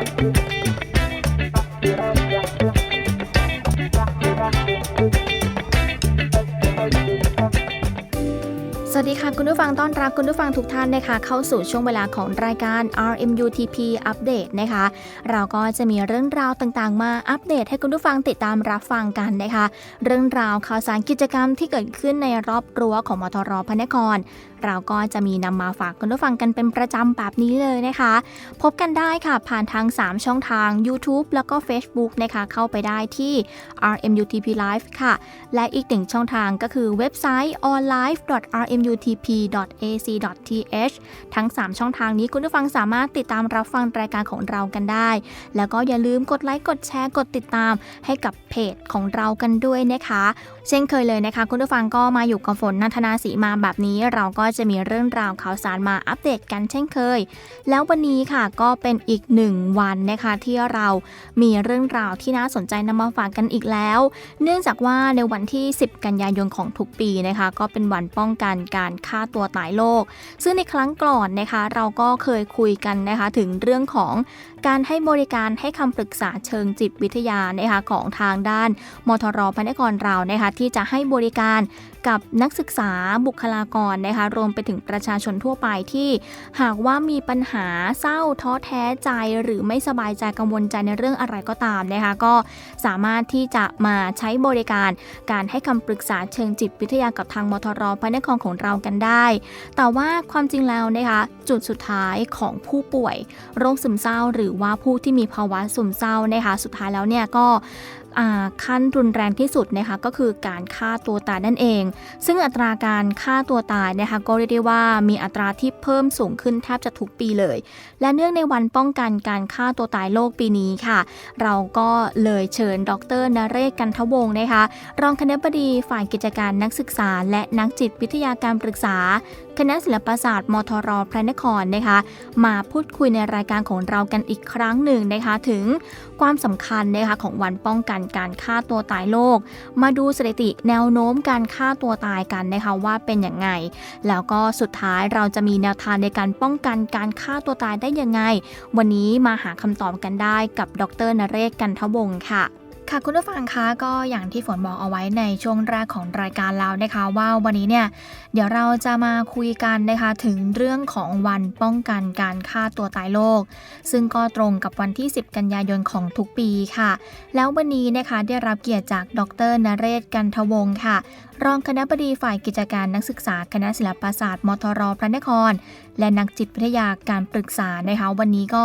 สวัสดีค่ะ คุณผู้ฟังต้อนรับคุณผู้ฟังทุกท่านนะคะ เข้าสู่ช่วงเวลาของรายการ RMUTP Update นะคะ เราก็จะมีเรื่องราวต่างๆ มาอัปเดตให้คุณผู้ฟังติดตามรับฟังกันนะคะ เรื่องราวข่าวสารกิจกรรมที่เกิดขึ้นในรอบรั้วของมทรพระนคร เราก็จะมีนำมาฝากคุณผู้ฟังกันเป็นประจำแบบนี้เลยนะคะ พบกันได้ค่ะผ่านทาง 3 ช่องทาง YouTube แล้วก็ Facebook นะคะ เข้าไปได้ที่ RMUTP Live ค่ะ และอีกหนึ่งช่องทางก็คือเว็บไซต์ onlive.rmutp.ac.th ทั้ง 3 ช่องทางนี้คุณผู้ฟังสามารถติดตามรับฟังรายการของเรากันได้ แล้วก็อย่าลืมกดไลค์กดแชร์กดติดตามให้กับเพจของเรากันด้วยนะคะ เช่นเคยเลยนะคะ คุณผู้ฟังก็มาอยู่กับฝนนันทนาสีมาแบบนี้เราก็จะมีเรื่องราวข่าวสารมาอัปเดตกันเช่นเคย แล้ววันนี้ค่ะก็เป็นอีกหนึ่งวันนะคะที่เรามีเรื่องราวที่น่าสนใจนำมาฝากกันอีกแล้ว เนื่องจากว่าในวันที่ 10 กันยายนของทุกปีนะคะ ก็เป็นวันป้องกันการฆ่าตัวตายโลก ซึ่งในครั้งก่อนนะคะ เราก็เคยคุยกันนะคะถึงเรื่องของการให้บริการให้คำปรึกษาเชิงจิตวิทยานะคะของทางด้านมทรพระนครเรานะคะที่จะให้บริการกับนักศึกษาบุคลากรนะคะรวมไปถึงประชาชนทั่วไปที่ หากว่ามีปัญหาเศร้าท้อแท้ใจหรือไม่สบายใจกังวลใจในเรื่องอะไรก็ตามนะคะก็สามารถที่จะมาใช้บริการการให้คำปรึกษาเชิงจิตวิทยากับทางมทรพระนครของเรากันได้ แต่ว่าความจริงแล้วนะคะจุดสุดท้ายของผู้ป่วย โรคซึมเศร้าหรือว่าผู้ที่มีภาวะซึมเศร้านะคะ สุดท้ายแล้วเนี่ยก็ขั้นรุนแรงที่สุดนะคะก็คือการฆ่าตัวตายนั่นเอง ซึ่งอัตราการฆ่าตัวตายนะคะก็เรียกได้ว่ามีอัตราที่เพิ่มสูงขึ้นแทบจะทุกปีเลย และเนื่องในวันป้องกันการฆ่าตัวตายโลกปีนี้ค่ะ เราก็เลยเชิญ ดรนเรศกันทวงศ์นะคะ รองคณบดีฝ่ายกิจการนักศึกษา และนักจิตวิทยาการปรึกษา คณะศิลปศาสตร์มทรพระนครนะคะมาพูดคุยในรายการของเรากันอีกครั้งหนึ่งนะคะถึงความสำคัญนะคะของวันป้องกันการฆ่าตัวตายโลก มาดูสถิติแนวโน้มการฆ่าตัวตายกันนะคะว่าเป็นอย่างไง แล้วก็สุดท้ายเราจะมีแนวทางในการป้องกันการฆ่าตัวตายได้ยังไง วันนี้มาหาคำตอบกันได้กับดรนเรศกันทวงค่ะ ค่ะคุณผู้ฟังคะก็อย่างที่ฝนบอกเอาไว้ในช่วงแรกของรายการแล้วนะคะ ว่าวันนี้เนี่ยเดี๋ยวเราจะมาคุยกันนะคะถึงเรื่องของวันป้องกันการฆ่าตัวตายโลก ซึ่งก็ตรงกับวันที่ 10 กันยายนของทุกปีค่ะ แล้ววันนี้นะคะได้รับเกียรติจากดรนเรศกันทวงค่ะ รองคณะบดีฝ่ายกิจการนักศึกษาคณะศิลปศาสตร์มทรพระนคร และนักจิตวิทยาการปรึกษานะคะวันนี้ก็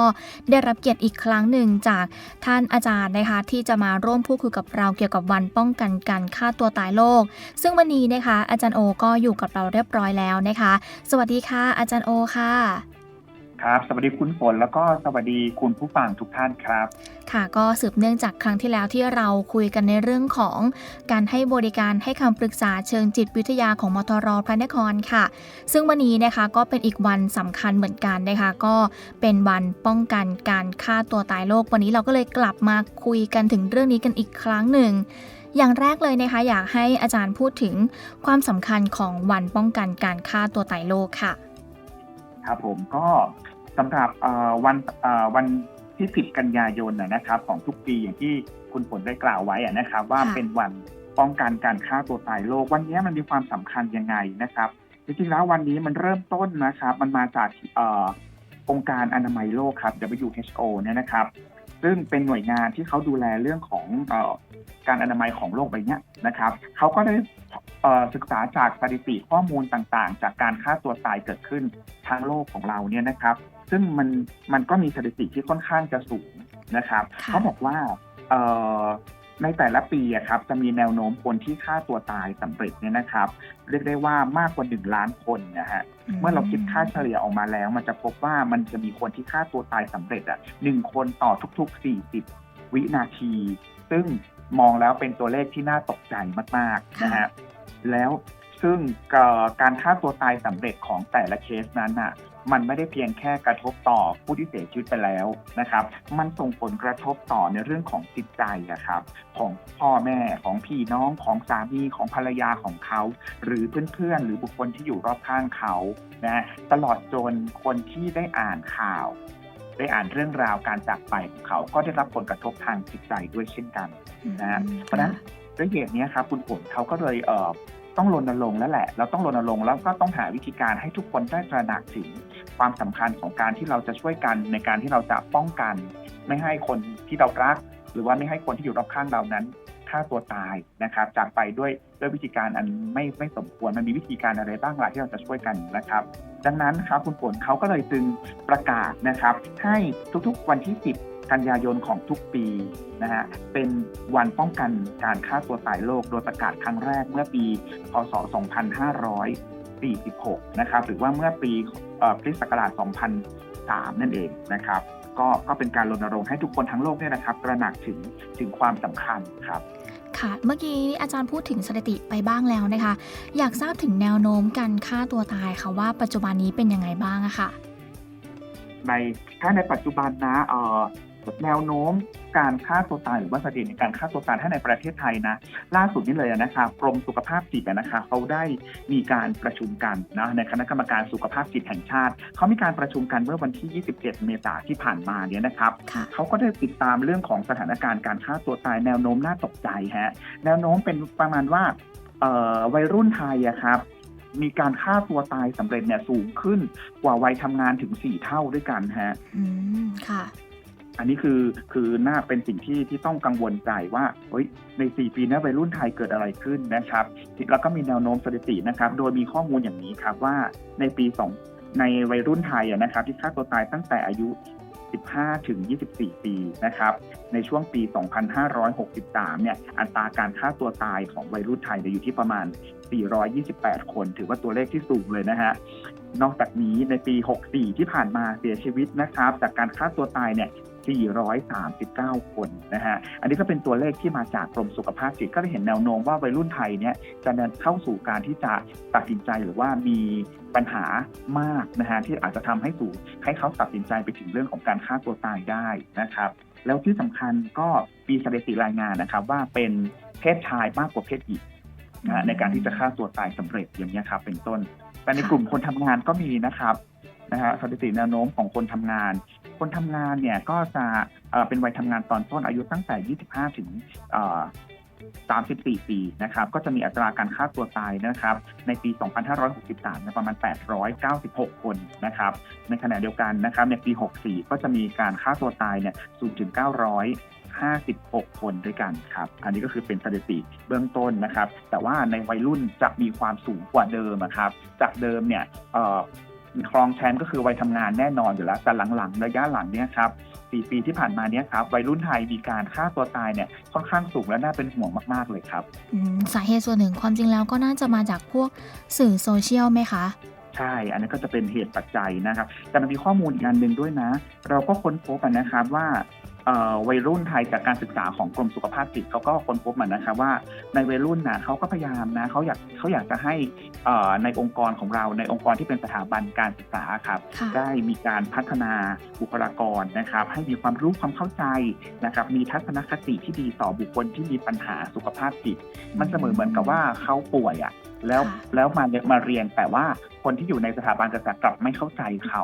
ได้รับเกียรติอีกครั้งหนึ่งจากท่านอาจารย์นะคะที่จะมาร่วมพูดคุยกับเราเกี่ยวกับวันป้องกันการฆ่าตัวตายโลก ซึ่งวันนี้นะคะ อาจารย์โอก็อยู่กับเราเรียบร้อยแล้วนะคะ สวัสดีค่ะ อาจารย์โอค่ะ ครับ สวัสดีคุณฝนแล้วก็สวัสดีคุณผู้ฟังทุกท่านครับ ค่ะก็สืบเนื่องจากครั้งที่แล้วที่เราคุยกันในเรื่องของการให้บริการให้คำปรึกษาเชิงจิตวิทยาของมทรพระนครค่ะ ซึ่งวันนี้นะคะก็เป็นอีกวันสำคัญเหมือนกันนะคะก็เป็นวันป้องกันการฆ่าตัวตายโลก วันนี้เราก็เลยกลับมาคุยกันถึงเรื่องนี้กันอีกครั้งหนึ่งอย่างแรกเลยนะคะอยากให้อาจารย์พูดถึงความสำคัญของวันป้องกันการฆ่าตัวตายโลกค่ะ ครับผมก็ สำหรับเอ่อวันเอ่อวันที่ 10 กันยายนนะนะครับ ของทุกปีอย่างที่คุณฝนได้กล่าวไว้อะนะครับ ว่าค่ะเป็นวันป้องกันการฆ่าตัวตายโลก วันนี้มันมีความสำคัญยังไงนะครับ จริงๆแล้ววันนี้มันเริ่มต้นนะครับ มันมาจากเอ่อองค์การอนามัยโลกครับ WHO เนี่ยนะครับ ซึ่งเป็นหน่วยงานที่เขาดูแลเรื่องของเออการอนามัยของโลกใบเนี้ยนะครับเขาก็ได้เอ่อศึกษาจากสถิติข้อมูลต่างๆ จากการฆ่าตัวตายเกิดขึ้นทางโลกของเราเนี่ยนะครับ ซึ่งมันมันก็มีสถิติที่ค่อนข้างจะสูงนะครับค่ะเขาบอกว่าเอ่อในแต่ละปีอะครับจะมีแนวโน้มคนที่ฆ่าตัวตายสำเร็จเนี่ยนะครับ เรียกได้ว่ามากกว่าหนึ่งล้านคนนะฮะเมื่อเราคิดค่าเฉลี่ยออกมาแล้ว มันจะพบว่ามันจะมีคนที่ฆ่าตัวตายสำเร็จอะหนึ่งคนต่อทุกๆ40วินาที ซึ่งมองแล้วเป็นตัวเลขที่น่าตกใจมากๆนะฮะแล้วซึ่งเอ่อการฆ่าตัวตายสำเร็จของแต่ละเคสนั้นอะ มันไม่ได้เพียงแค่กระทบต่อผู้ที่เสียชีวิตไปแล้วนะครับ มันส่งผลกระทบต่อในเรื่องของจิตใจอะครับ ของพ่อแม่ของพี่น้องของสามีของภรรยาของเขา หรือเพื่อนๆ หรือบุคคลที่อยู่รอบข้างเขานะตลอดจนคนที่ได้อ่านข่าว ได้อ่านเรื่องราวการจากไปของเขาก็ได้รับผลกระทบทางจิตใจด้วยเช่นกันนะฮะเพราะฉะนั้นด้วยเหตุเนี้ยครับคุณฝนเขาก็เลยเอ่อต้องรณรงค์แล้วแหละ เราต้องรณรงค์แล้วก็ต้องหาวิธีการให้ทุกคนได้ตระหนักถึง ความสำคัญของการที่เราจะช่วยกันในการที่เราจะป้องกัน ไม่ให้คนที่เรารัก หรือว่าไม่ให้คนที่อยู่รอบข้างเรานั้นฆ่าตัวตายนะครับจากไปด้วยด้วยวิธีการอันไม่ไม่สมควรมันมีวิธีการอะไรบ้างล่ะที่เราจะช่วยกันนะครับ ดังนั้นครับคุณฝนเขาก็เลยจึงประกาศนะครับ ให้ทุกๆวันที่ 10 กันยายนของทุกปีนะฮะเป็นวันป้องกันการฆ่าตัวตายโลก โดยประกาศครั้งแรกเมื่อปี พศ 2500 2546 นะครับ หรือว่าเมื่อปีเอ่อคริสต์ศักราช 2003 นั่นเองนะครับ ก็ก็เป็นการรณรงค์ให้ทุกคนทั้งโลกเนี่ยนะครับ ตระหนักถึงถึงความสำคัญครับค่ะเมื่อกี้อาจารย์พูดถึงสถิติไปบ้างแล้วนะคะ อยากทราบถึงแนวโน้มการฆ่าตัวตายค่ะว่าปัจจุบันนี้เป็นยังไงบ้างอะค่ะในถ้าในปัจจุบันนะเอ่อ แนวโน้มการฆ่าตัวตายหรือว่าสถิติในการฆ่าตัวตายถ้าในประเทศไทยนะ ล่าสุดนี้เลยนะครับกรมสุขภาพจิตนะคะเขาได้มีการประชุมกันนะในคณะกรรมการสุขภาพจิตแห่งชาติเขามีการประชุมกันเมื่อวันที่ 27 เมษายนที่ผ่านมาเนี่ยนะครับค่ะเขาก็ได้ติดตามเรื่องของสถานการณ์การฆ่าตัวตายแนวโน้มน่าตกใจฮะแนวโน้มเป็นประมาณว่าเอ่อวัยรุ่นไทยอะครับมีการฆ่าตัวตายสำเร็จเนี่ยสูงขึ้นกว่าวัยทำงานถึง4เท่าด้วยกันฮะ อืม ค่ะ อันนี้คือคือน่าเป็นสิ่งที่ที่ต้องกังวลใจว่าเฮ้ยใน 4 ปีนี้วัยรุ่นไทยเกิดอะไรขึ้นนะครับแล้วก็มีแนวโน้มสถิตินะครับ โดยมีข้อมูลอย่างนี้ครับว่าในปีสองในวัยรุ่นไทยนะครับ ที่ฆ่าตัวตายตั้งแต่อายุ 15 ถึง 24 ปีนะครับ ในช่วงปี 2563 เนี่ยอัตราการฆ่าตัวตายของวัยรุ่นไทยเนี่ยอยู่ที่ประมาณ 428 คน ถือว่าตัวเลขที่สูงเลยนะฮะ นอกจากนี้ในปี 64 ที่ผ่านมาเสียชีวิตนะครับ จากการฆ่าตัวตายเนี่ย 439 คนนะฮะ อันนี้ก็เป็นตัวเลขที่มาจากกรมสุขภาพจิต ก็ได้เห็นแนวโน้มว่าวัยรุ่นไทยเนี่ยจะเดินเข้าสู่การที่จะตัดสินใจหรือว่ามีปัญหามากนะฮะที่อาจจะทำให้สู่ให้เขาตัดสินใจไปถึงเรื่องของการฆ่าตัวตายได้นะครับ แล้วที่สำคัญก็มีสถิติรายงานนะครับ ว่าเป็นเพศชายมากกว่าเพศหญิงนะในการที่จะฆ่าตัวตายสำเร็จอย่างนี้ครับเป็นต้น แต่ในกลุ่มคนทำงานก็มีนะครับนะฮะสถิติแนวโน้มของคนทำงาน คนทำงานเนี่ยก็จะเป็นวัยทำงานตอนต้นอายุตั้งแต่ 25 ถึง34 ปีนะครับก็จะมีอัตราการฆ่าตัวตายนะครับ ในปี 2563 ประมาณ 896 คนนะครับ ในขณะเดียวกันนะครับในปี 64 ก็จะมีการฆ่าตัวตายเนี่ยสูงถึง 956 คนด้วยกันครับ อันนี้ก็คือเป็นสถิติเบื้องต้นนะครับ แต่ว่าในวัยรุ่นจะมีความสูงกว่าเดิมอะครับ จากเดิมเนี่ยเอ่อครองแชมป์ก็คือวัยทำงานแน่นอนอยู่แล้ว แต่หลังๆ ระยะหลังเนี่ยครับ4ปีที่ผ่านมาเนี่ยครับ วัยรุ่นไทยมีการฆ่าตัวตายเนี่ยค่อนข้างสูงและน่าเป็นห่วงมากๆเลยครับอืมสาเหตุส่วนหนึ่งความจริงแล้วก็น่าจะมาจากพวกสื่อโซเชียลไหมคะใช่ อันนี้นก็จะเป็นเหตุปัจจัยนะครับ แต่มันมีข้อมูลอีกอันหนึ่งด้วยนะ เราก็ค้นพบกันนะครับว่าเอ่อ วัยรุ่นไทยจากการศึกษาของกรมสุขภาพจิตเขาก็ค้นพบมันนะครับว่าในวัยรุ่นนะเขาก็พยายามนะเขาอยากเขาอยากจะให้เอ่อในองค์กรของเราในองค์กรที่เป็นสถาบันการศึกษาครับค่ะได้มีการพัฒนาบุคลากรนะครับ ให้มีความรู้ความเข้าใจนะครับมีทัศนคติที่ดีต่อบุคคลที่มีปัญหาสุขภาพจิต มันเสมอเหมือนกับว่าเขาป่วยอะ่ะแล้วค่ะแล้วมามาเรียนแต่ว่าคนที่อยู่ในสถาบันการศึกษากลับไม่เข้าใจเขา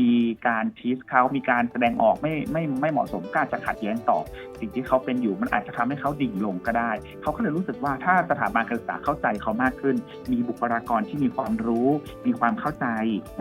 มีการทีสเขามีการแสดงออกไม่ไม่ไม่เหมาะสมก็อาจจะขัดแย้งต่อ สิ่งที่เขาเป็นอยู่มันอาจจะทำให้เขาดิ่งลงก็ได้ เขาก็เลยรู้สึกว่าถ้าสถาบันการศึกษาเข้าใจเขามากขึ้น มีบุคลากรที่มีความรู้ มีความเข้าใจ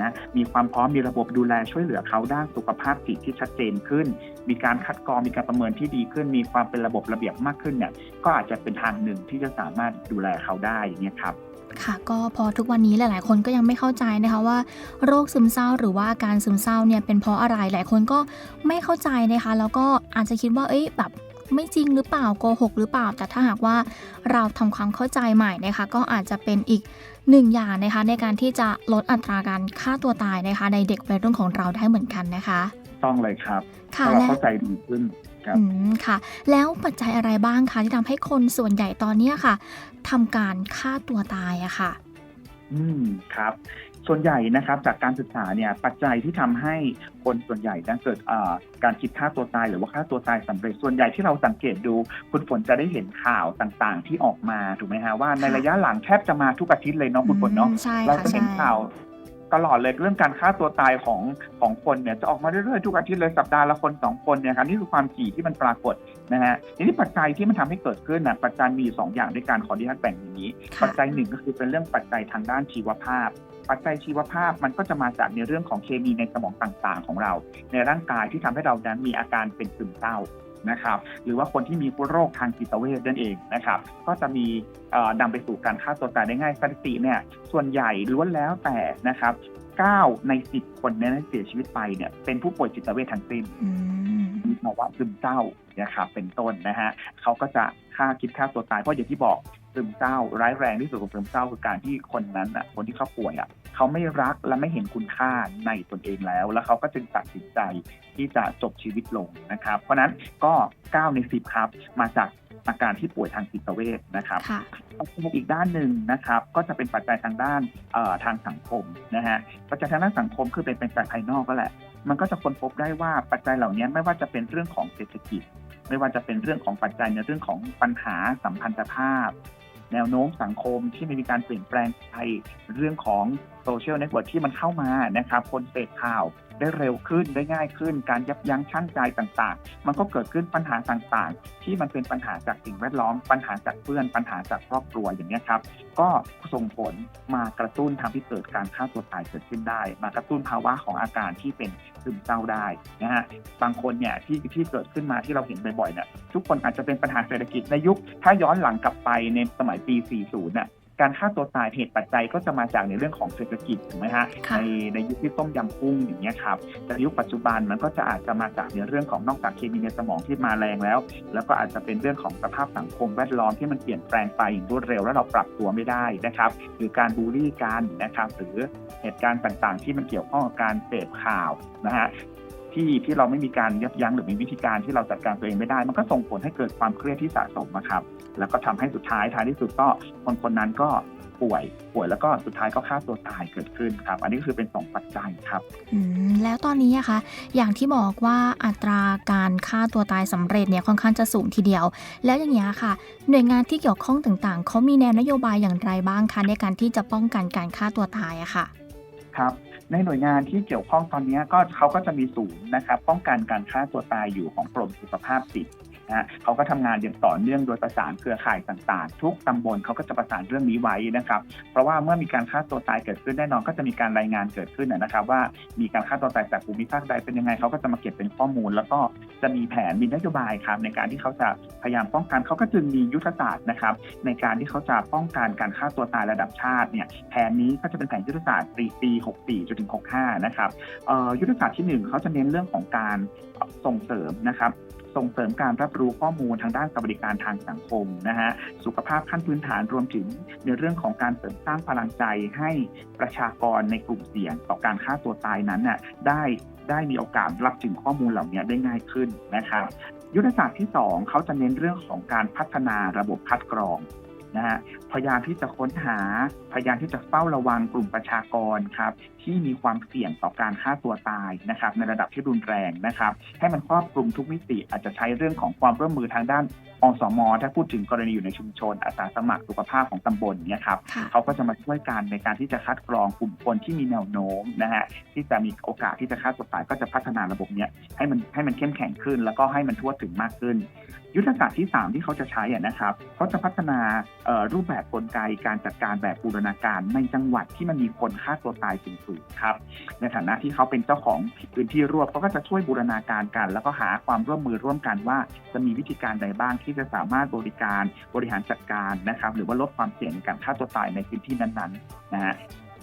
นะมีความพร้อมมีระบบดูแลช่วยเหลือเขาด้านสุขภาพจิตที่ชัดเจนขึ้น มีการคัดกรองมีการประเมินที่ดีขึ้น มีความเป็นระบบระเบียบมากขึ้นเนี่ยก็อาจจะเป็นทางหนึ่งที่จะสามารถดูแลเขาได้อย่างเงี้ยครับ ค่ะ ก็พอทุกวันนี้หลาย ๆ คนก็ยังไม่เข้าใจนะคะว่าโรคซึมเศร้า หรือว่าอาการซึมเศร้าเนี่ยเป็นเพราะอะไรหลายคนก็ไม่เข้าใจนะคะ แล้วก็อาจจะคิดว่าเอ้ยแบบไม่จริงหรือเปล่าโกหกหรือเปล่า แต่ถ้าหากว่าเราทำความเข้าใจใหม่นะคะ ก็อาจจะเป็นอีกหนึ่งอย่างนะคะ ในการที่จะลดอัตราการฆ่าตัวตายนะคะ ในเด็กวัยรุ่นของเราได้เหมือนกันนะคะ ต้องเลยครับค่ะถ้าเราและเข้าใจดีขึ้น ครับอืมค่ะ แล้วปัจจัยอะไรบ้างคะที่ทำให้คนส่วนใหญ่ตอนเนี้ยค่ะทำการฆ่าตัวตายอะค่ะ อืมครับส่วนใหญ่นะครับจากการศึกษาเนี่ยปัจจัยที่ทำให้คนส่วนใหญ่นั้นเกิดเอ่อการคิดฆ่าตัวตายหรือว่าฆ่าตัวตายสำเร็จส่วนใหญ่ที่เราสังเกตดู คุณฝนจะได้เห็นข่าวต่างๆ ที่ออกมาถูกไหมฮะว่าในค่ะระยะหลังแทบจะมาทุกอาทิตย์เลยเนาะคุณฝนเนาะอืมใช่เราค่ะจะเห็นใช่ข่าว ตลอดเลยเรื่องการฆ่าตัวตายของของคนเนี่ยจะออกมาเรื่อยๆทุกอาทิตย์เลยสัปดาห์ละคนสองคนเนี่ยครับนี่คือความถี่ที่มันปรากฏนะฮะทีนี้ปัจจัยที่มันทำให้เกิดขึ้นนะปัจจัยมีอยู่สองอย่างด้วยกันขอที่ท่านแบ่งอย่างนี้ค่ะปัจจัยหนึ่งก็คือเป็นเรื่องปัจจัยทางด้านชีวภาพปัจจัยชีวภาพมันก็จะมาจากในเรื่องของเคมีในสมองต่างๆ ของเรา ในร่างกายที่ทำให้เรานั้นมีอาการเป็นซึมเศร้า นะครับหรือว่าคนที่มีโรคทางจิตเวชนั่นเองนะครับก็จะมีนำไปสู่การฆ่าตัวตายได้ง่ายสถิติเนี่ยส่วนใหญ่ล้วนแล้วแต่นะครับ 9 ใน 10 คนเนี่ยที่เสียชีวิตไปเนี่ยเป็นผู้ป่วยจิตเวชทั้งสิ้นอืมมีภาวะซึมเศร้านะครับเป็นต้นนะฮะเขาก็จะฆ่าคิดฆ่าตัวตายเพราะอย่างที่บอกซึมเศร้า ร้ายแรงที่สุดของซึมเศร้าคือการที่คนนั้นอะคนที่เขาป่วยอะเขาไม่รักและไม่เห็นคุณค่าในตนเองแล้ว แล้วเขาก็จึงตัดสินใจที่จะจบชีวิตลงนะครับ เพราะฉะนั้นก็ 9 ใน 10 ครับ มาจาก อาการที่ป่วยทางจิตเวชนะครับค่ะปัจจัยอีกด้านหนึ่งนะครับ ก็จะเป็นปัจจัยทางด้านเอ่อทางสังคมนะฮะปัจจัยทางด้านสังคมคือเป็นเป็นปัจจัยภายนอกก็แหละ มันก็จะค้นพบได้ว่าปัจจัยเหล่านี้ไม่ว่าจะเป็นเรื่องของเศรษฐกิจ ไม่ว่าจะเป็นเรื่องของปัจจัยในเรื่องของปัญหาสัมพันธภาพ แนวโน้มสังคมที่มีการเปลี่ยนแปลงไปเรื่องของโซเชียลเน็ตเวิร์กที่มันเข้ามานะครับคนเสพข่าว ได้เร็วขึ้นได้ง่ายขึ้น การยับยั้งชั่งใจต่างๆ มันก็เกิดขึ้นปัญหาต่างๆ ที่มันเป็นปัญหาจากสิ่งแวดล้อม ปัญหาจากเพื่อนปัญหาจากครอบครัวอย่างนี้ครับ ก็ส่งผลมากระตุ้นทำให้เกิดการฆ่าตัวตายเกิดขึ้นได้ มากระตุ้นภาวะของอาการที่เป็นซึมเศร้าได้นะฮะบางคนเนี่ยที่ที่เกิดขึ้นมาที่เราเห็นบ่อยๆเนี่ยทุกคนอาจจะเป็นปัญหาเศรษฐกิจในยุคถ้าย้อนหลังกลับไปในสมัยปี 40 น่ะ การฆ่าตัวตายเหตุปัจจัยก็จะมาจากในเรื่องของเศรษฐกิจถูกไหมฮะค่ะในในยุคที่ต้มยำกุ้งอย่างเงี้ยครับแต่ยุคปัจจุบันมันก็จะอาจจะมาจากในเรื่องของนอกจากเคมีในสมองที่มาแรงแล้ว แล้วก็อาจจะเป็นเรื่องของสภาพสังคมแวดล้อมที่มันเปลี่ยนแปลงไปอย่างรวดเร็วแล้วเราปรับตัวไม่ได้นะครับหรือการบูลลี่กันนะครับหรือเหตุการณ์ต่างๆ ที่มันเกี่ยวข้องกับการเสพข่าวนะฮะ ที่ที่เราไม่มีการยับยั้งหรือมีวิธีการที่เราจัดการตัวเองไม่ได้ มันก็ส่งผลให้เกิดความเครียดที่สะสมนะครับแล้วก็ทำให้สุดท้ายท้ายที่สุดก็คนคนนั้นก็ป่วยป่วยแล้วก็สุดท้ายก็ฆ่าตัวตายเกิดขึ้นครับ อันนี้คือเป็นสองปัจจัยครับอืมแล้วตอนนี้อะคะ อย่างที่บอกว่าอัตราการฆ่าตัวตายสำเร็จเนี่ยค่อนข้างจะสูงทีเดียว แล้วอย่างเงี้ยค่ะ หน่วยงานที่เกี่ยวข้องต่างๆเขามีแนวนโยบายอย่างไรบ้างคะในการที่จะป้องกันการฆ่าตัวตายอะค่ะ ครับ ในหน่วยงานที่เกี่ยวข้องตอนนี้ก็เขาก็จะมีศูนย์นะครับป้องกันการฆ่าตัวตายอยู่ของกรมสุขภาพจิต นะฮะเขาก็ทำงานอย่างต่อเนื่องโดยประสานเครือข่ายต่างๆ ทุกตำบลเขาก็จะประสานเรื่องนี้ไว้นะครับ เพราะว่าเมื่อมีการฆ่าตัวตายเกิดขึ้นแน่นอนก็จะมีการรายงานเกิดขึ้นนะครับ ว่ามีการฆ่าตัวตายจากภูมิภาคใดเป็นยังไงเขาก็จะมาเก็บเป็นข้อมูล แล้วก็จะมีแผนมีนโยบายครับในการที่เขาจะพยายามป้องกันเขาก็จึงมียุทธศาสตร์นะครับในการที่เขาจะป้องกันการฆ่าตัวตายระดับชาติเนี่ยแผนนี้ก็จะเป็นแผนยุทธศาสตร์ปีปี64จนถึง65นะครับยุทธศาสตร์ที่ 1เขาจะเน้นเรื่องของการส่งเสริมนะครับ ส่งเสริมการรับรู้ข้อมูลทางด้านสวัสดิการทางสังคมนะฮะสุขภาพขั้นพื้นฐานรวมถึงในเรื่องของการเสริมสร้างพลังใจให้ประชากรในกลุ่มเสี่ยง ต่อการฆ่าตัวตายนั้นน่ะได้ได้มีโอกาสรับถึงข้อมูลเหล่านี้ได้ง่ายขึ้นนะครับยุทธศาสตร์ที่ 2 เขาจะเน้นเรื่องของการพัฒนาระบบคัดกรอง นะฮะพยายามที่จะค้นหา พยายามที่จะเฝ้าระวังกลุ่มประชากรครับที่มีความเสี่ยงต่อการฆ่าตัวตายนะครับในระดับที่รุนแรงนะครับ ให้มันครอบคลุมทุกมิติอาจจะใช้เรื่องของความร่วมมือทางด้าน อสมถ้าพูดถึงกรณีอยู่ในชุมชนอาสาสมัครสุขภาพของตำบลเนี่ยครับค่ะเขาก็จะมาช่วยกันในการที่จะคัดกรองกลุ่มคนที่มีแนวโน้มนะฮะที่จะมีโอกาสที่จะฆ่าตัวตายก็จะพัฒนาระบบเนี้ยให้มันให้มันเข้มแข็งขึ้น แล้วก็ให้มันทั่วถึงมากขึ้น ยุทธศาสตร์ที่ 3 ที่เขาจะใช้อะนะครับเขาจะพัฒนาเอ่อรูปแบบกลไกการจัดการแบบบูรณาการในจังหวัดที่มันมีคนฆ่าตัวตายสูงๆครับ ในฐานะที่เขาเป็นเจ้าของพื้นที่รวบเขาก็จะช่วยบูรณาการกัน แล้วก็หาความร่วมมือร่วมกันว่าจะมีวิธีการใดบ้างที่จะสามารถบริการบริหารจัดการนะครับหรือว่าลดความเสี่ยงการฆ่าตัวตายในพื้นที่นั้นๆนะฮะ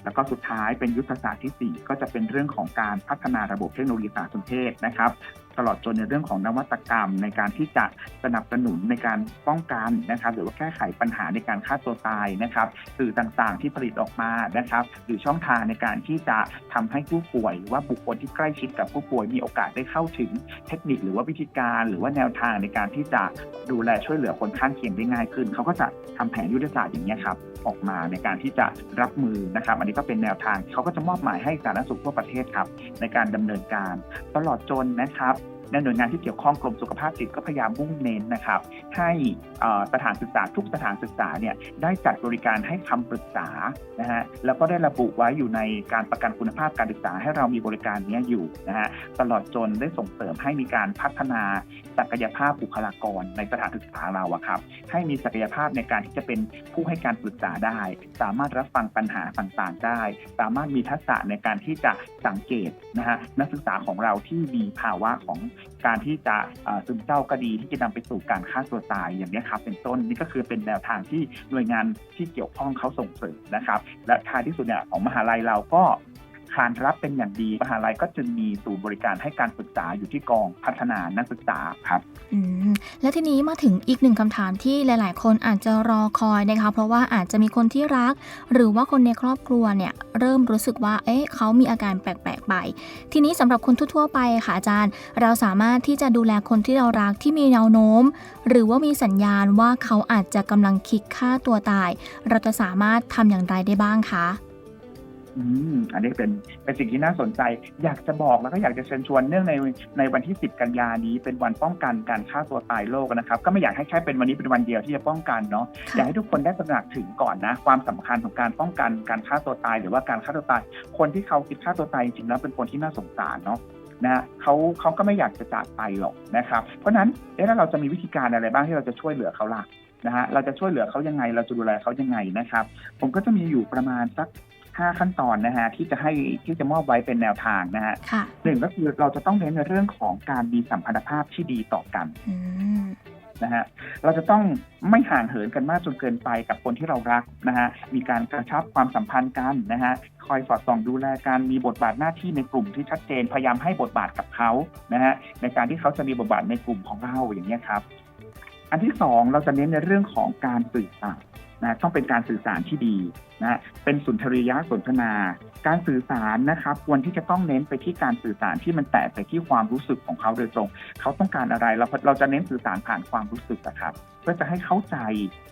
แล้วก็สุดท้ายเป็นยุทธศาสตร์ที่ 4 ก็จะเป็นเรื่องของการพัฒนาระบบเทคโนโลยีสารสนเทศนะครับ ตลอดจนในเรื่องของนวัตกรรม ในการที่จะสนับสนุนในการป้องกันนะครับ หรือว่าแก้ไขปัญหาในการฆ่าตัวตายนะครับสื่อต่างๆที่ผลิตออกมานะครับ หรือช่องทางในการที่จะทำให้ผู้ป่วยหรือว่าบุคคลที่ใกล้ชิดกับผู้ป่วยมีโอกาสได้เข้าถึงเทคนิคหรือว่าวิธีการหรือว่าแนวทางในการที่จะดูแลช่วยเหลือคนข้างเคียงได้ง่ายขึ้น เขาก็จะทำแผนยุทธศาสตร์อย่างนี้ครับออกมาในการที่จะรับมือนะครับ อันนี้ก็เป็นแนวทางเขาก็จะมอบหมายให้สาธารณสุขทั่วประเทศครับ ในการดำเนินการตลอดจนนะครับ หน่วยงานที่เกี่ยวข้องกรมสุขภาพจิตก็พยายามมุ่งเน้นนะครับ ให้สถานศึกษาทุกสถานศึกษาเนี่ยได้จัดบริการให้คำปรึกษานะฮะแล้วก็ได้ระบุไว้อยู่ในการประกันคุณภาพการศึกษาให้เรามีบริการนี้อยู่นะฮะตลอดจนได้ส่งเสริมให้มีการพัฒนาศักยภาพบุคลากรในสถานศึกษาเราอะครับ ให้มีศักยภาพในการที่จะเป็นผู้ให้การปรึกษาได้ สามารถรับฟังปัญหาต่างๆได้ สามารถมีทักษะในการที่จะสังเกตนะฮะนักศึกษาของเราที่มีภาวะของการที่จะซึมเศร้าก็ดีที่จะนำไปสู่การฆ่าตัวตายอย่างนี้ครับเป็นต้นนี่ก็คือเป็นแนวทางที่หน่วยงานที่เกี่ยวข้องเขาส่งเสริมนะครับ และท้ายที่สุดเนี่ยของมหาลัยเราก็ ขานรับเป็นอย่างดีมหาลัยก็จึงมีศูนย์บริการให้การปรึกษาอยู่ที่กองพัฒนานักศึกษาครับอืมและทีนี้มาถึงอีกหนึ่งคำถามที่หลาย ๆ คนอาจจะรอคอยนะคะเพราะว่าอาจจะมีคนที่รัก หรือว่าคนในครอบครัวเนี่ยเริ่มรู้สึกว่า เอ๊ะเขามีอาการแปลก ๆ ไป ทีนี้สำหรับคนทั่ว ๆ ไปค่ะอาจารย์ เราสามารถที่จะดูแลคนที่เรารักที่มีแนวโน้ม หรือว่ามีสัญญาณว่าเขาอาจจะกำลังคิดฆ่าตัวตาย เราจะสามารถทำอย่างไรได้บ้างคะ อืมอันนี้เป็นเป็นสิ่งที่น่าสนใจ อยากจะบอกแล้วก็อยากจะเชิญชวนเนื่องในในวันที่ 10 กันยานี้เป็นวันป้องกันการฆ่าตัวตายโลกนะครับ ก็ไม่อยากให้แค่เป็นวันนี้เป็นวันเดียวที่จะป้องกันเนาะค่ะอยากให้ทุกคนได้ตระหนักถึงก่อนนะ ความสำคัญของการป้องกันการฆ่าตัวตาย หรือว่าการฆ่าตัวตาย คนที่เขาคิดฆ่าตัวตายจริงๆแล้วเป็นคนที่น่าสงสารเนาะนะฮะเขาเขาก็ไม่อยากจะจากไปหรอกนะครับ เพราะฉะนั้นเอ๊ะแล้วเราจะมีวิธีการอะไรบ้างที่เราจะช่วยเหลือเขาล่ะนะฮะเราจะช่วยเหลือเขายังไง เราจะดูแลเขายังไงนะครับ ผมก็จะมีอยู่ประมาณสัก 5 ขั้นตอนนะฮะที่จะให้ที่จะมอบไว้เป็นแนวทางนะฮะค่ะหนึ่งก็คือเราจะต้องเน้นในเรื่องของการมีสัมพันธภาพที่ดีต่อกันอืม นะฮะเราจะต้องไม่ห่างเหินกันมากจนเกินไปกับคนที่เรารักนะฮะมีการกระชับความสัมพันธ์กันนะฮะคอยสอดส่องดูแลการมีบทบาทหน้าที่ในกลุ่มที่ชัดเจนพยายามให้บทบาทกับเขานะฮะในการที่เขาจะมีบทบาทในกลุ่มของเราอย่างนี้ยครับ อันที่สองเราจะเน้นในเรื่องของการสื่อสาร นะต้องเป็นการสื่อสารที่ดีนะเป็นสุนทรียะสนทนา การสื่อสารนะครับควรที่จะต้องเน้นไปที่การสื่อสารที่มันแตะไปที่ความรู้สึกของเขาโดยตรง เขาต้องการอะไรเราเราจะเน้นสื่อสารผ่านความรู้สึกนะครับ เพื่อจะให้เข้าใจ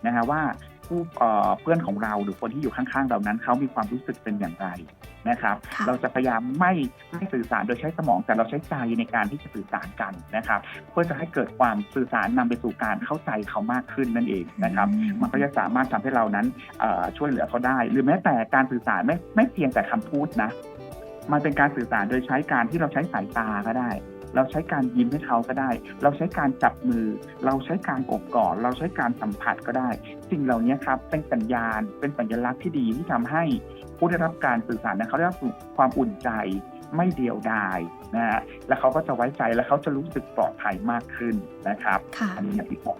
นะฮะว่า ผู้เอ่อเพื่อนของเราหรือคนที่อยู่ข้างๆเรานั้นเขามีความรู้สึกเป็นอย่างไรนะครับค่ะเราจะพยายามไม่ไม่สื่อสารโดยใช้สมองแต่เราใช้ใจในการที่จะสื่อสารกันนะครับ เพื่อจะให้เกิดความสื่อสารนำไปสู่การเข้าใจเขามากขึ้นนั่นเองนะครับอืมมันก็จะสามารถทำให้เรานั้นเอ่อช่วยเหลือเขาได้ หรือแม้แต่การสื่อสารไม่ไม่เพียงแต่คำพูดนะ มันเป็นการสื่อสารโดยใช้การที่เราใช้สายตาก็ได้ เราใช้การยิ้มให้เขาก็ได้ เราใช้การจับมือ เราใช้การโอบกอดเราใช้การสัมผัสก็ได้ สิ่งเหล่านี้ครับเป็นสัญญาณ เป็นสัญลักษณ์ที่ดีที่ทำให้ผู้ได้รับการสื่อสารนะเขาได้รับความอุ่นใจไม่เดียวดายนะฮะแล้วเขาก็จะไว้ใจและเขาจะรู้สึกปลอดภัยมากขึ้นนะครับค่ะอันนี้อย่างที่สอง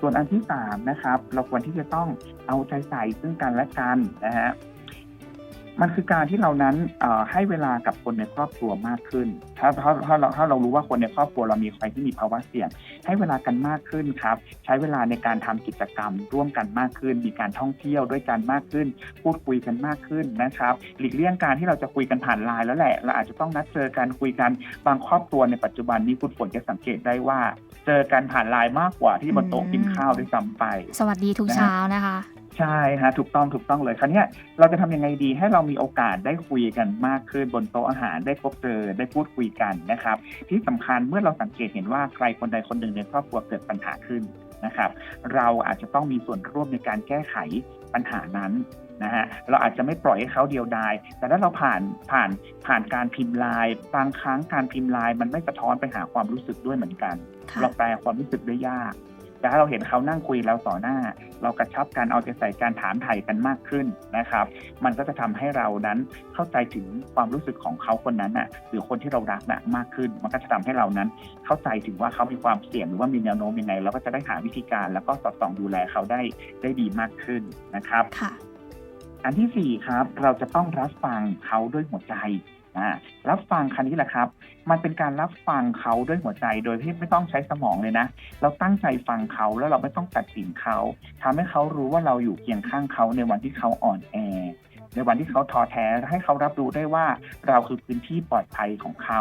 ส่วนอันที่สามนะครับ เราควรที่จะต้องเอาใจใส่ซึ่งกันและกันนะฮะ มันคือการที่เรานั้นเอ่อให้เวลากับคนในครอบครัวมากขึ้น ถ้าถ้าถ้าเราถ้าเรารู้ว่าคนในครอบครัวเรามีใครที่มีภาวะเสี่ยง ให้เวลากันมากขึ้นครับ ใช้เวลาในการทำกิจกรรม ร่วมกันมากขึ้น มีการท่องเที่ยวด้วยกันมากขึ้น พูดคุยกันมากขึ้นนะครับ หลีกเลี่ยงการที่เราจะคุยกันผ่านไลน์แล้วแหละ เราอาจจะต้องนัดเจอกันคุยกัน บางครอบครัวในปัจจุบันนี้คุณฝนจะสังเกตได้ว่า เจอกันผ่านไลน์มากกว่าที่บนโต๊ะกินข้าวด้วยซ้ำไป สวัสดีทุกเช้านะคะ ใช่ฮะถูกต้องถูกต้องเลยครั้นี้ยเราจะทำยังไงดีให้เรามีโอกาสได้คุยกันมากขึ้นบนโต๊ะอาหารได้พบเจอได้พูดคุยกันนะครับ ที่สำคัญเมื่อเราสังเกตเห็นว่าใครคนใดคนหนึ่งในครอบครัวเกิดปัญหาขึ้นนะครับ เราอาจจะต้องมีส่วนร่วมในการแก้ไขปัญหานั้นนะฮะเราอาจจะไม่ปล่อยให้เขาเดียวดาย แต่ถ้าเราผ่านผ่านผ่านการพิมพ์ไลน์บางครั้งการพิมพ์ไลน์มันไม่สะท้อนไปหาความรู้สึกด้วยเหมือนกันค่ะเราแปลความรู้สึกได้ยาก แต่ถ้าเราเห็นเขานั่งคุยแล้วต่อหน้า เรากระชับการเอาใจใส่การถามไถ่กันมากขึ้นนะครับ มันก็จะทำให้เรานั้นเข้าใจถึงความรู้สึกของเขาคนนั้นน่ะหรือคนที่เรารักน่ะมากขึ้น มันก็จะทำให้เรานั้น เข้าใจถึงว่าเขามีความเสี่ยงหรือว่ามีแนวโน้มยังไงเราก็จะได้หาวิธีการ แล้วก็สอดส่องดูแลเขาได้ได้ดีมากขึ้นนะครับค่ะ อันที่สี่ครับ เราจะต้องรับฟังเขาด้วยหัวใจอ่ารับฟังคันนี้แหละครับ มันเป็นการรับฟังเขาด้วยหัวใจโดยที่ไม่ต้องใช้สมองเลยนะ เราตั้งใจฟังเขาแล้วเราไม่ต้องตัดสินเขาทำให้เขารู้ว่าเราอยู่เคียงข้างเขาในวันที่เขาอ่อนแอ ในวันที่เขาท้อแท้ให้เขารับรู้ได้ว่าเราคือพื้นที่ปลอดภัยของเขา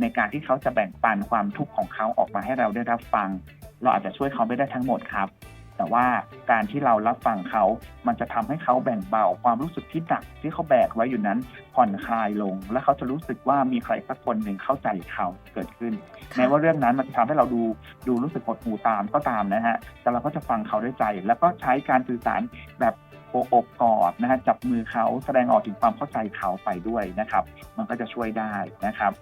ในการที่เขาจะแบ่งปันความทุกข์ของเขาออกมาให้เราได้รับฟัง เราอาจจะช่วยเขาไม่ได้ทั้งหมดครับ แต่ว่าการที่เรารับฟังเขา มันจะทำให้เขาแบ่งเบาความรู้สึกที่หนักที่เขาแบกไว้อยู่นั้นผ่อนคลายลง และเขาจะรู้สึกว่ามีใครสักคนหนึ่งเข้าใจเขาเกิดขึ้นค่ะแม้ว่าเรื่องนั้นมันจะทำให้เราดูดูรู้สึกหดหูตามก็ตามนะฮะ แต่เราก็จะฟังเขาด้วยใจ แล้วก็ใช้การสื่อสารแบบโอบอบกอดนะฮะจับมือเขาแสดงออกถึงความเข้าใจเขาไปด้วยนะครับ มันก็จะช่วยได้นะครับ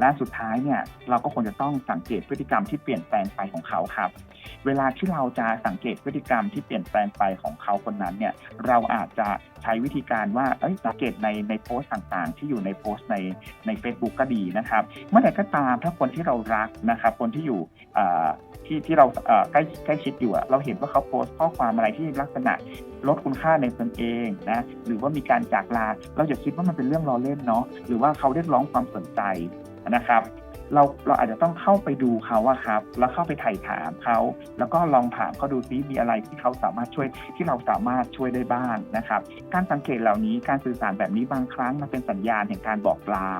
และสุดท้ายเนี่ยเราก็คงจะต้องสังเกตพฤติกรรมที่เปลี่ยนแปลงไปของเขาครับ เวลาที่เราจะสังเกตพฤติกรรมที่เปลี่ยนแปลงไปของเขาคนนั้นเนี่ยเราอาจจะใช้วิธีการว่าเอ้ยสังเกตในในโพสต์ต่างๆ ที่อยู่ในโพสต์ในใน Facebook ก็ดีนะครับเมื่อไหร่ก็ตามถ้าคนที่เรารักนะครับคนที่อยู่ที่ที่เราใกล้ใกล้ชิดอยู่อะเราเห็นว่าเขาโพสต์ข้อความอะไรที่ลักษณะลดคุณค่าในตนเองนะหรือว่ามีการจากลาเราอย่าคิดว่ามันเป็นเรื่องล้อเล่นเนาะหรือว่าเขาเรียกร้องความสนใจนะครับ เราเราอาจจะต้องเข้าไปดูเขาอะครับ แล้วเข้าไปไถ่ถามเขา แล้วก็ลองถามเขาดูซิมีอะไรที่เขาสามารถช่วยที่เราสามารถช่วยได้บ้างนะครับ การสังเกตเหล่านี้การสื่อสารแบบนี้บางครั้งมันเป็นสัญญาณแห่งการบอกลา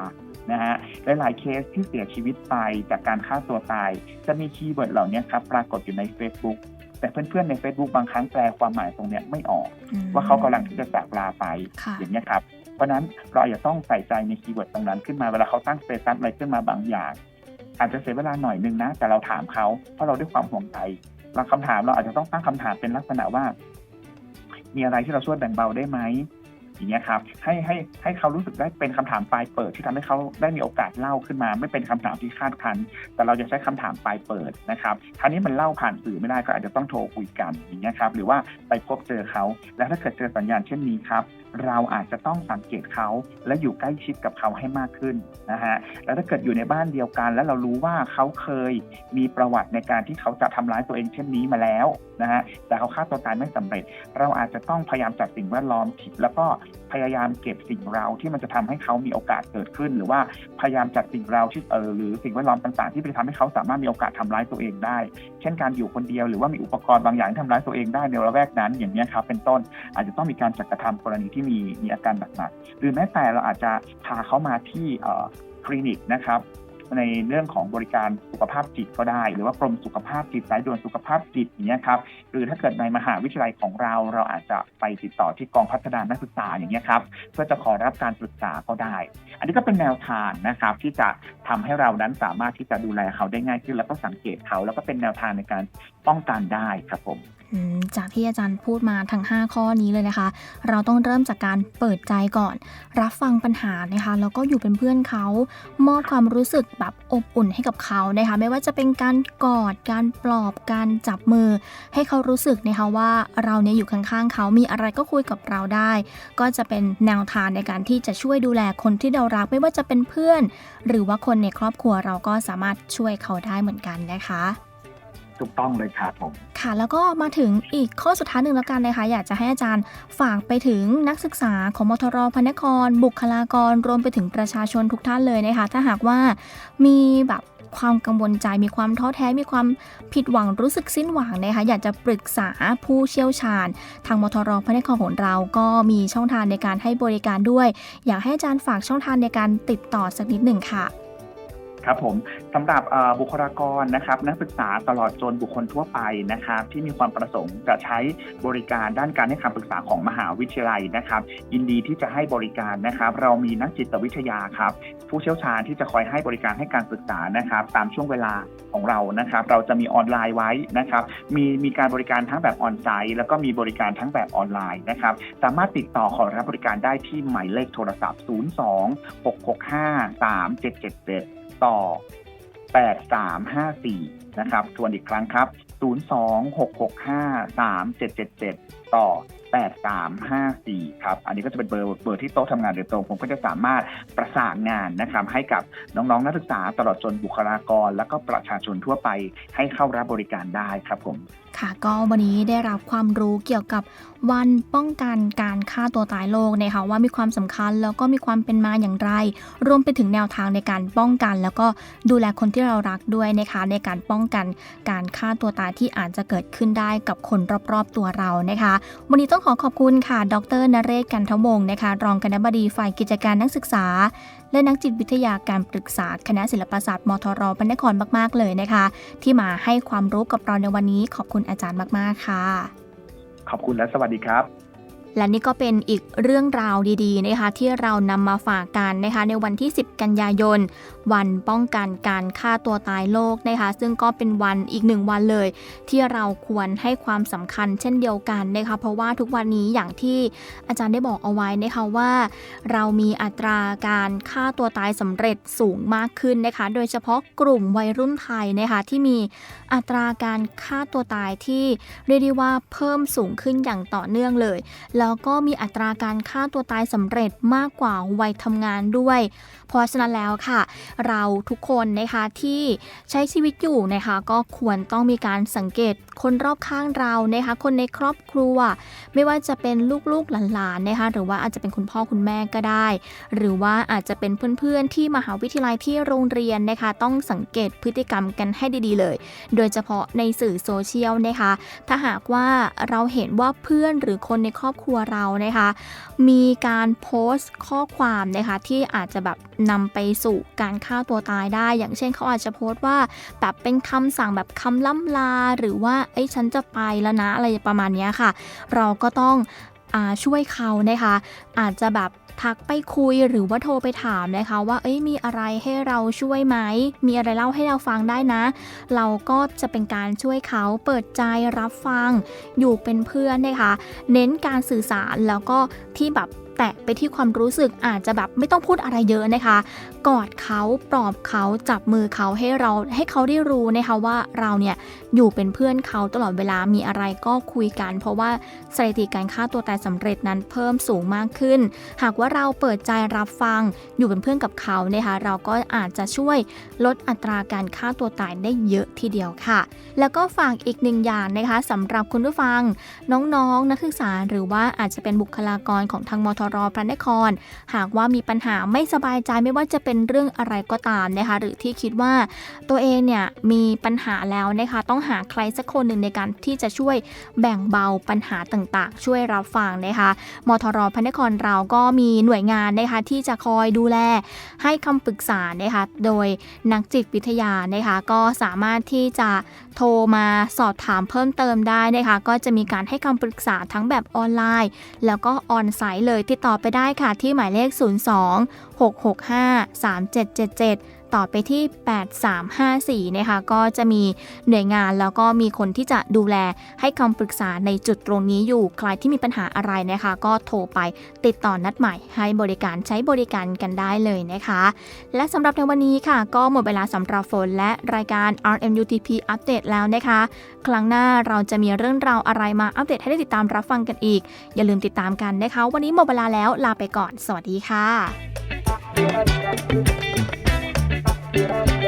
นะฮะหลายๆเคสที่เสียชีวิตไปจากการฆ่าตัวตาย จะมีคีย์เวิร์ดเหล่านี้ครับปรากฏอยู่ใน Facebook แต่เพื่อนๆใน Facebook บางครั้งแปลความหมายตรงเนี้ยไม่ออกอืมว่าเขากำลังที่จะจากลาไปค่ะอย่างนี้ยครับเพ ราะนั้นเราอาจจะต้องใส่ใจในคีย์เวิร์ดตรงนั้นขึ้นมาเวลาเขาตั้งสเตตัสอะไรขึ้นมาบางอย่าง อาจจะเสียเวลาหน่อยนึงนะ แต่เราถามเขาเพราะเราด้วยความห่วงใยบางคำถามเราอาจจะต้องตั้งคำถามเป็นลักษณะว่า มีอะไรที่เราช่วยแบ่งเบาได้ไหมอย่างเงี้ยครับให้ให้ให้เขารู้สึกได้เป็นคำถามปลายเปิดที่ทำให้เขาได้มีโอกาสเล่าขึ้นมา ไม่เป็นคำถามที่คาดคัน แต่เราจะใช้คำถามปลายเปิดนะครับคราวนี้มันเล่าผ่านสื่อไม่ได้ก็อาจจะต้องโทรคุยกันอย่างเงี้ยครับหรือว่าไปพบเจอเขา แล้วถ้าเกิดเจอสัญญาณเช่นนี้ครับ เราอาจจะต้องสังเกตเขาและอยู่ใกล้ชิดกับเขาให้มากขึ้นนะฮะแล้วถ้าเกิดอยู่ในบ้านเดียวกัน แล้วเรารู้ว่าเขาเคยมีประวัติในการที่เขาจะทำร้ายตัวเองเช่นนี้มาแล้วนะฮะแต่เขาฆ่าตัวตายไม่สำเร็จ เราอาจจะต้องพยายามจัดสิ่งแวดล้อมที่แล้วก็พยายามเก็บสิ่งเราที่มันจะทำให้เขามีโอกาสเกิดขึ้น หรือว่าพยายามจัดสิ่งเราที่เออหรือสิ่งแวดล้อมต่างๆ ที่จะทำให้เขาสามารถมีโอกาสทำร้ายตัวเองได้ เช่นการอยู่คนเดียวหรือว่ามีอุปกรณ์บางอย่างที่ทำร้ายตัวเองได้ในระแวกนั้นอย่างนี้ยครับเป็นต้น อาจจะต้องมีการจัดกระทำกรณีที่มีมีอาการหนักๆหรือแม้แต่เราอาจจะพาเขามาที่คลินิกนะครับในเรื่องของบริการสุขภาพจิตก็ได้ หรือว่ากรมสุขภาพจิตสายด่วนสุขภาพจิตอย่างเงี้ยครับหรือถ้าเกิดในมหาวิทยาลัยของเรา เราอาจจะไปติดต่อที่กองพัฒนานักศึกษาอย่างเงี้ยครับเพื่อจะขอรับการปรึกษาก็ได้ อันนี้ก็เป็นแนวทางนะครับที่จะทำให้เรานั้นสามารถที่จะดูแลเขาได้ง่ายขึ้น แล้วก็สังเกตเขาแล้วก็เป็นแนวทางในการป้องกันได้ครับผม จากที่อาจารย์พูดมาทั้ง 5 ข้อนี้เลยนะคะ เราต้องเริ่มจากการเปิดใจก่อน รับฟังปัญหานะคะแล้วก็อยู่เป็นเพื่อนเขามอบความรู้สึกแบบอบอุ่นให้กับเขานะคะ ไม่ว่าจะเป็นการกอดการปลอบการจับมือ ให้เขารู้สึกนะคะว่าเราเนี่ยอยู่ข้างๆเขามีอะไรก็คุยกับเราได้ ก็จะเป็นแนวทางในการที่จะช่วยดูแลคนที่เรารัก ไม่ว่าจะเป็นเพื่อน หรือว่าคนในครอบครัวเราก็สามารถช่วยเขาได้เหมือนกันนะคะ ถูกต้องเลยครับผมค่ะแล้วก็มาถึงอีกข้อสุดท้ายหนึ่งแล้วกันนะคะ อยากจะให้อาจารย์ฝากไปถึงนักศึกษาของมทรพนคร บุคลากรรวมไปถึงประชาชนทุกท่านเลยนะคะ ถ้าหากว่ามีแบบความกังวลใจมีความท้อแท้มีความผิดหวังรู้สึกสิ้นหวังนะคะอยากจะปรึกษาผู้เชี่ยวชาญ ทางมทรพระนครของเรา ก็มีช่องทางในการให้บริการด้วย อยากให้อาจารย์ฝากช่องทางในการติดต่อสักนิดหนึ่งค่ะ ครับผมสำหรับบุคลากรนะครับนักศึกษาตลอดจนบุคคลทั่วไปนะครับที่มีความประสงค์จะใช้บริการด้านการให้คำปรึกษาของมหาวิทยาลัยนะครับยินดีที่จะให้บริการนะครับเรามีนักจิตวิทยาครับผู้เชี่ยวชาญที่จะคอยให้บริการให้การปรึกษานะครับตามช่วงเวลาของเรานะครับเราจะมีออนไลน์ไว้นะครับมีมีการบริการทั้งแบบออนไซต์แล้วก็มีบริการทั้งแบบออนไลน์นะครับสามารถติดต่อขอรับบริการได้ที่หมายเลขโทรศัพท์ 02 665 3777 ต่อ 8354 นะครับ ทวนอีกครั้งครับ 02 665 3777 ต่อ 8354 ครับ อันนี้ก็จะเป็นเบอร์เบอร์ที่โต๊ะทำงานโดยตรง ผมก็จะสามารถประสานงานนะครับให้กับน้องๆ นักศึกษาตลอดจนบุคลากร และก็ประชาชนทั่วไปให้เข้ารับบริการได้ครับผม ค่ะ ก็วันนี้ได้รับความรู้เกี่ยวกับวันป้องกันการฆ่าตัวตายโลกนะคะว่ามีความสำคัญแล้วก็มีความเป็นมาอย่างไร รวมไปถึงแนวทางในการป้องกัน แล้วก็ดูแลคนที่เรารักด้วยนะคะในการป้องกันการฆ่าตัวตายที่อาจจะเกิดขึ้นได้กับคนรอบๆตัวเรานะคะ วันนี้ต้องขอขอบคุณค่ะ ดรนเรศกันทวงศ์นะคะ รองคณบดีฝ่ายกิจการนักศึกษา และนักจิตวิทยาการปรึกษาคณะศิลปศาสตร์มทรพระนครมาก ๆ เลยนะคะ ที่มาให้ความรู้กับเราในวันนี้ ขอบคุณอาจารย์มาก ๆ ค่ะ ขอบคุณและสวัสดีครับและนี่ก็เป็นอีกเรื่องราวดีๆนะคะที่เรานำมาฝากกันนะคะในวันที่ 10 กันยายน วันป้องกันการฆ่าตัวตายโลกนะคะ ซึ่งก็เป็นวันอีกหนึ่งวันเลย ที่เราควรให้ความสำคัญเช่นเดียวกันนะคะ เพราะว่าทุกวันนี้อย่างที่อาจารย์ได้บอกเอาไว้นะคะว่า เรามีอัตราการฆ่าตัวตายสำเร็จสูงมากขึ้นนะคะ โดยเฉพาะกลุ่มวัยรุ่นไทยนะคะที่มีอัตราการฆ่าตัวตายที่เรียกได้ว่าเพิ่มสูงขึ้นอย่างต่อเนื่องเลย แล้วก็มีอัตราการฆ่าตัวตายสำเร็จมากกว่าวัยทำงานด้วย เพราะฉะนั้นแล้วค่ะ เราทุกคนนะคะที่ใช้ชีวิตอยู่นะคะก็ควรต้องมีการสังเกตคนรอบข้างเรานะคะคนในครอบครัว ไม่ว่าจะเป็นลูกๆหลานๆนะคะหรือว่าอาจจะเป็นคุณพ่อคุณแม่ก็ได้ หรือว่าอาจจะเป็นเพื่อนๆที่มหาวิทยาลัยที่โรงเรียนนะคะต้องสังเกตพฤติกรรมกันให้ดีๆเลย โดยเฉพาะในสื่อโซเชียลนะคะถ้าหากว่าเราเห็นว่าเพื่อนหรือคนในครอบครัวเรานะคะ มีการโพสต์ข้อความนะคะที่อาจจะแบบนำไปสู่การฆ่าตัวตายได้ อย่างเช่นเขาอาจจะโพสต์ว่าแบบเป็นคำสั่งแบบคำล่ำลา หรือว่าเอ้ยฉันจะไปแล้วนะอะไรประมาณนี้ค่ะ เราก็ต้องอช่วยเขานะคะ อาจจะแบบทักไปคุยหรือว่าโทรไปถามนะคะ ว่าเอ้ยมีอะไรให้เราช่วยไหม มีอะไรเล่าให้เราฟังได้นะ เราก็จะเป็นการช่วยเขาเปิดใจรับฟัง อยู่เป็นเพื่อนนะคะ เน้นการสื่อสารแล้วก็ที่แบบ แตะไปที่ความรู้สึกอาจจะแบบไม่ต้องพูดอะไรเยอะนะคะ กอดเขาปลอบเขาจับมือเขาให้เราให้เขาได้รู้นะคะว่าเราเนี่ยอยู่เป็นเพื่อนเขาตลอดเวลามีอะไรก็คุยกัน เพราะว่าสถิติการฆ่าตัวตายสำเร็จนั้นเพิ่มสูงมากขึ้น หากว่าเราเปิดใจรับฟังอยู่เป็นเพื่อนกับเขานะคะเราก็อาจจะช่วยลดอัตราการฆ่าตัวตายได้เยอะทีเดียวค่ะ แล้วก็ฝากอีกหนึ่งอย่างนะคะสำหรับคุณผู้ฟังน้องๆนักศึกษาหรือว่าอาจจะเป็นบุคลากรของทางมทรพระนคร หากว่ามีปัญหาไม่สบายใจไม่ว่าจะเป็นเรื่องอะไรก็ตามนะคะ หรือที่คิดว่าตัวเองเนี่ยมีปัญหาแล้วนะคะ ต้องหาใครสักคนหนึ่งในการที่จะช่วยแบ่งเบาปัญหาต่างๆ ช่วยรับฟังนะคะมทรพระนครเราก็มีหน่วยงานนะคะที่จะคอยดูแลให้คำปรึกษานะคะ โดยนักจิตวิทยานะคะ ก็สามารถที่จะโทรมาสอบถามเพิ่มเติมได้นะคะ ก็จะมีการให้คำปรึกษาทั้งแบบออนไลน์ แล้วก็ออนไซต์เลยติดต่อไปได้ค่ะที่หมายเลข 02 665 3777 ต่อไปที่ 8354 นะคะ ก็จะมีหน่วยงานแล้วก็มีคนที่จะดูแลให้คำปรึกษาในจุดตรงนี้อยู่ ใครที่มีปัญหาอะไรนะคะ ก็โทรไปติดต่อนัดใหม่ให้บริการใช้บริการกันได้เลยนะคะ และสำหรับในวันนี้ค่ะ ก็หมดเวลาสำหรับฝนและรายการ RMUTP อัปเดตแล้วนะคะ ครั้งหน้าเราจะมีเรื่องราวอะไรมาอัปเดตให้ได้ติดตามรับฟังกันอีก อย่าลืมติดตามกันนะคะ วันนี้หมดเวลาแล้วลาไปก่อน สวัสดีค่ะ Bye.